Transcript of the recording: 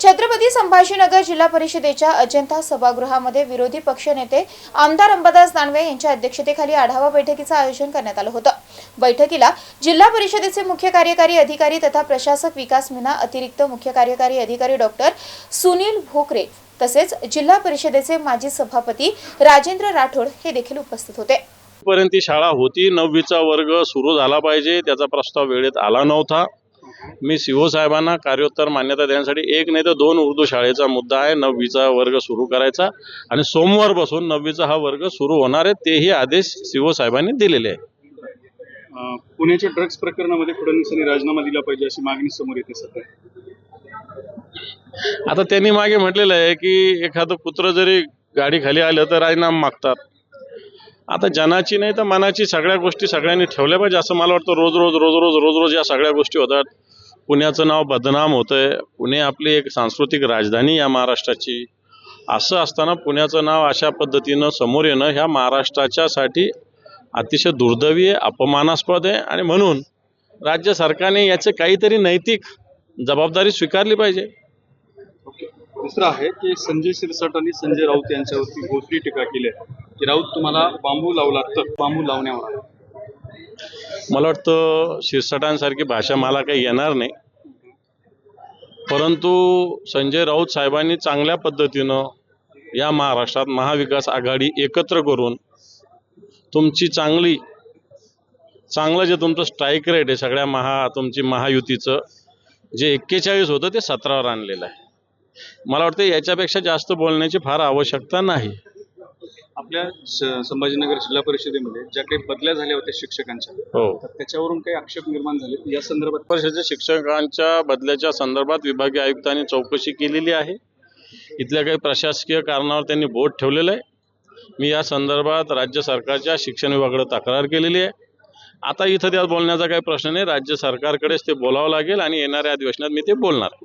छत्रपती संभाजीनगर जिल्हा परिषदेच्या अजंता सभागृहामध्ये विरोधी पक्षनेते आमदार अंबादास दानवे यांच्या अध्यक्षतेखाली आढावा बैठकीचं आयोजन करण्यात आलं होतं. बैठकीला जिल्हा परिषदेचे मुख्य कार्यकारी अधिकारी तथा प्रशासक विकास मीना अतिरिक्त मुख्य कार्यकारी अधिकारी डॉक्टर सुनील भोकरे तसेच जिल्हा परिषदेचे माजी सभापती राजेंद्र राठोड हे देखील उपस्थित होते. पर्यंत शाळा होती. नववीचा वर्ग सुरू झाला पाहिजे. त्याचा प्रस्ताव वेळेत आला नव्हता. मी सीओ साहेबांना कार्योत्तर मान्यता देण्यासाठी एक नाही तर दोन उर्दू शाळेचा मुद्दा आहे. नववीचा वर्ग सुरू करायचा आणि सोमवारपासून नववीचा हा वर्ग सुरू होणार आहे. तेही आदेश सीओ साहेबांनी दिलेले आहे पुण्याच्या ड्रग्ज प्रकरणामध्ये फडणवीसांनी राजीनामा दिला पाहिजे अशी मागणी समोर येते सध्या. आता त्यांनी मागे म्हटलेलं आहे की एखादं कुत्रं जरी गाडी खाली आलं तर राजीनामा मागतात. आता जनाची नाही तर मनाची सगळ्या गोष्टी सगळ्यांनी ठेवल्या पाहिजे असं मला वाटतं. रोज रोज रोज रोज रोज रोज या सगळ्या गोष्टी होतात. पुण्याचं नाव बदनाम होतंय. पुणे आपली एक सांस्कृतिक राजधानी या महाराष्ट्राची. असं असताना पुण्याचं नाव अशा पद्धतीनं समोर येणं ह्या महाराष्ट्राच्यासाठी अतिशय दुर्दैवी आहे अपमानास्पद आहे. आणि म्हणून राज्य सरकारने याचे काहीतरी नैतिक जबाबदारी स्वीकारली पाहिजे. दुसरं आहे की संजय शिरसाट आणि संजय राऊत यांच्यावरती भोसरी टीका केली आहे की राऊत तुम्हाला बांबू लावला तर बांबू लावण्यावर आला. मला वाटतं शिरसटांसारखी भाषा मला काही येणार नाही. परंतु संजय राऊत साहेबांनी चांगल्या पद्धतीनं या महाराष्ट्रात महाविकास आघाडी एकत्र करून तुमची चांगली चांगलं जे तुमचं स्ट्राईक रेट आहे सगळ्या महा तुमची महायुतीचं जे एक्केचाळीस होतं ते सतरावर आणलेलं आहे. मला वाटतं याच्यापेक्षा जास्त बोलण्याची फार आवश्यकता नाही. आपल्या संभाजीनगर जिल्हा परिषदेमध्ये ज्या काही बदल्या झाल्या होत्या शिक्षकांच्या हो. तर त्याच्यावरून काही आक्षेप निर्माण झाले. या संदर्भात परिषदेच्या शिक्षकांच्या बदल्याच्या संदर्भात विभागीय आयुक्तांनी चौकशी केलेली आहे. इथल्या काही प्रशासकीय कारणावर त्यांनी बोट ठेवलेलं आहे. मी या संदर्भात राज्य सरकारच्या शिक्षण विभागाकडे तक्रार केलेली आहे. आता इथं त्यात बोलण्याचा काही प्रश्न नाही. राज्य सरकारकडेच ते बोलावं लागेल आणि येणाऱ्या अधिवेशनात मी ते बोलणार.